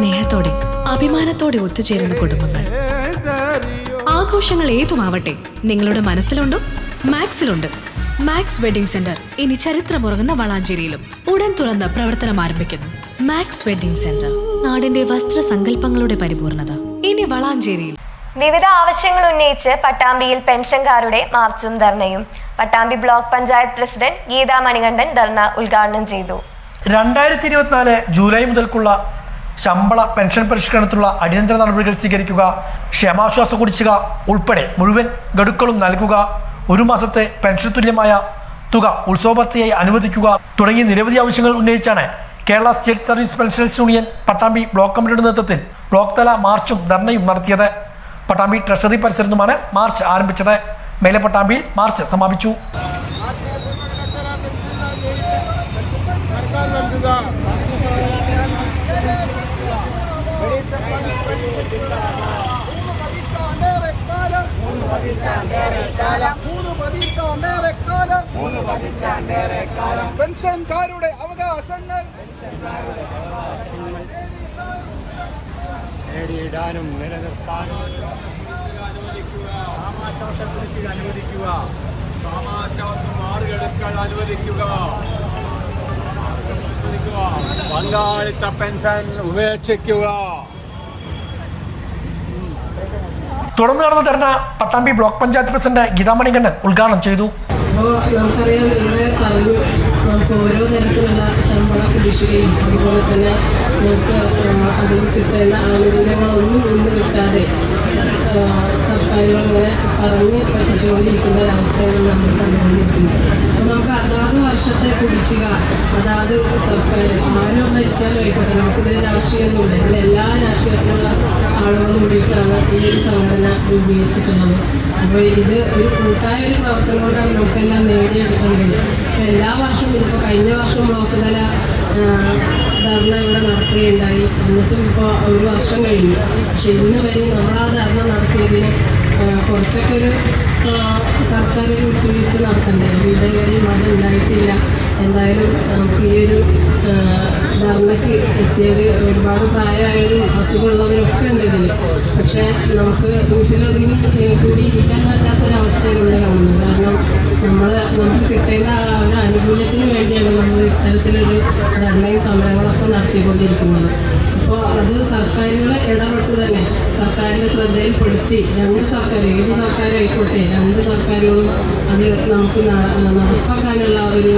സ്നേഹത്തോടെ അഭിമാനത്തോടെ ഒത്തുചേരുന്ന കുടുംബങ്ങൾ. ആഘോഷങ്ങൾ ഏതുമാവട്ടെ നിങ്ങളുടെ മനസ്സിലുണ്ടോ മാക്സിലുണ്ട്. മാക്സ് വെഡിംഗ് സെന്റർ ഇനി ചരിത്രമുറങ്ങുന്ന വളാഞ്ചേരിയിലും ഉടൻ തുറന്ന് പ്രവർത്തനം ആരംഭിക്കുന്നു. മാക്സ് വെഡിംഗ് സെന്റർ നാടിന്റെ വസ്ത്ര സങ്കല്പങ്ങളുടെ പരിപൂർണത. ഇനി വളാഞ്ചേരിയിൽ. വിവിധ ആവശ്യങ്ങൾ ഉന്നയിച്ച് പട്ടാമ്പിയിൽ പെൻഷൻകാരുടെ മാർച്ചും ധർണയും. പട്ടാമ്പി ബ്ലോക്ക് പഞ്ചായത്ത് പ്രസിഡന്റ് ഗീതാ മണികണ്ഠൻ ധർണ ഉദ്ഘാടനം ചെയ്തു. രണ്ടായിരത്തി ഇരുപത്തിനാല് ജൂലൈ മുതൽക്കുള്ള ശമ്പള പെൻഷൻ പരിഷ്കരണത്തിലുള്ള അടിയന്തര നടപടികൾ സ്വീകരിക്കുക ക്ഷമാശ്വാസ കുടിശ്ശിക ഉൾപ്പെടെ മുഴുവൻ ഗഡുക്കളും നൽകുക ഒരു മാസത്തെ പെൻഷൻ തുല്യമായ തുക ഉത്സവഭത്തയായി അനുവദിക്കുക തുടങ്ങിയ നിരവധി ആവശ്യങ്ങൾ ഉന്നയിച്ചാണ് Kerala state service pensioners union Pattambi block കമ്മിറ്റിയുടെ നേതൃത്വത്തിൽ ബ്ലോക്ക് തല മാർച്ചും ധർണയും നടത്തിയത്. പട്ടാമ്പി ട്രഷറി പരിസരത്തുമാണ് മാർച്ച് ആരംഭിച്ചത്. മേലെ പട്ടാമ്പിയിൽ മാർച്ച് സമാപിച്ചു. പെൻഷൻകാരുടെ അവകാശങ്ങൾ. നേടിയിടാനും നിലനിർത്താനും അനുവദിക്കുക. പങ്കാളിത്ത പെൻഷൻ ഉപേക്ഷിക്കുക. തുടർന്ന് നടന്ന ധർണ പട്ടാമ്പി ബ്ലോക്ക് പഞ്ചായത്ത് പ്രസിഡന്റ് ഗീതാമണി കണ്ണൻ ഉദ്ഘാടനം ചെയ്തു. അപ്പോൾ നമുക്കറിയാം നമുക്ക് ഓരോ തരത്തിലുള്ള ശമ്പള കുടിശ്ശികയും അതുപോലെ തന്നെ നമുക്ക് അതിൽ കിട്ടേണ്ട ആനുകൂല്യങ്ങളൊന്നും ഇന്ന് കിട്ടാതെ ഇങ്ങനെ പറഞ്ഞ് പറ്റിച്ചുകൊണ്ടിരിക്കുന്ന ഒരവസ്ഥയാണ് നമ്മൾ കണ്ടുകൊണ്ടിരിക്കുന്നത്. അപ്പോൾ നമുക്ക് അതാത് വർഷത്തെ കുടിശ്ശിക അതാത് സർക്കാർ ആരോ ഭരിച്ചാലും ആയിക്കോട്ടെ നമുക്കിതിൽ രാഷ്ട്രീയമൊന്നുമില്ല. ഇതിൽ എല്ലാ ആളുകളും കൂടിയിട്ടാണ് ഈ ഒരു സംഘടന രൂപീകരിച്ചിട്ടുള്ളത് അപ്പോൾ ഇത് ഒരു കൂട്ടായ ഒരു പ്രവർത്തനം കൊണ്ടാണ് നമുക്കെല്ലാം നേടിയെടുക്കാൻ കഴിയും അപ്പോൾ എല്ലാ വർഷവും ഇപ്പോൾ കഴിഞ്ഞ വർഷം ബ്ലോക്ക് തല ധർണ ഇവിടെ നടത്തുകയുണ്ടായി എന്നിട്ടും ഇപ്പോൾ ഒരു വർഷം കഴിഞ്ഞു പക്ഷെ ഇന്ന് വരെ നമ്മൾ ആ ധർണ നടത്തിയതിന് കുറച്ചൊക്കെ ഒരു സർക്കാർ ഒരു വിട്ടുവീഴ്ച നടത്തണ്ടേ ഇതേവരെയും അത് ഉണ്ടായിട്ടില്ല എന്തായാലും നമുക്ക് ഈ ഒരു ധർണയ്ക്ക് എത്തിയവർ ഒരുപാട് പ്രായമായാലും ഇതിൽ പക്ഷേ നമുക്ക് വീട്ടിലൊതുങ്ങി കൂടി ഇരിക്കാൻ പറ്റാത്തൊരവസ്ഥയിലൂടെ കാണുന്നത് കാരണം നമ്മൾ നമുക്ക് കിട്ടേണ്ട ആ ഒരു ആനുകൂല്യത്തിന് വേണ്ടിയാണ് നമ്മൾ ഇത്തരത്തിലൊരു ധർണയും സമരങ്ങളൊക്കെ നടത്തിക്കൊണ്ടിരിക്കുന്നത്. അപ്പോൾ അത് സർക്കാരുകൾ ഇടപെട്ട് തന്നെ. സർക്കാരിന്റെ ശ്രദ്ധയിൽപ്പെടുത്തി. രണ്ട് സർക്കാർ ഏത് സർക്കാരായിക്കോട്ടെ രണ്ട് സർക്കാരുകളും അത് നമുക്ക് നട- നടപ്പാക്കാനുള്ള ഒരു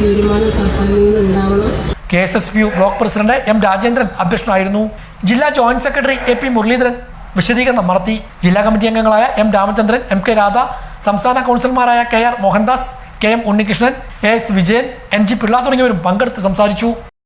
തീരുമാനം സർക്കാരിൽ നിന്ന് ഉണ്ടാവണം K S S P U block president M Rajendran അധ്യക്ഷനായിരുന്നു. ജില്ലാ joint secretary A P Muralidharan വിശദീകരണം നടത്തി. ജില്ലാ കമ്മിറ്റി അംഗങ്ങളായ M Ramachandran M K Radha സംസ്ഥാന കൗൺസിലർമാരായ K R Mohandas K M Unnikrishnan A S Vijayan N G Pillai തുടങ്ങിയവരും പങ്കെടുത്ത് സംസാരിച്ചു.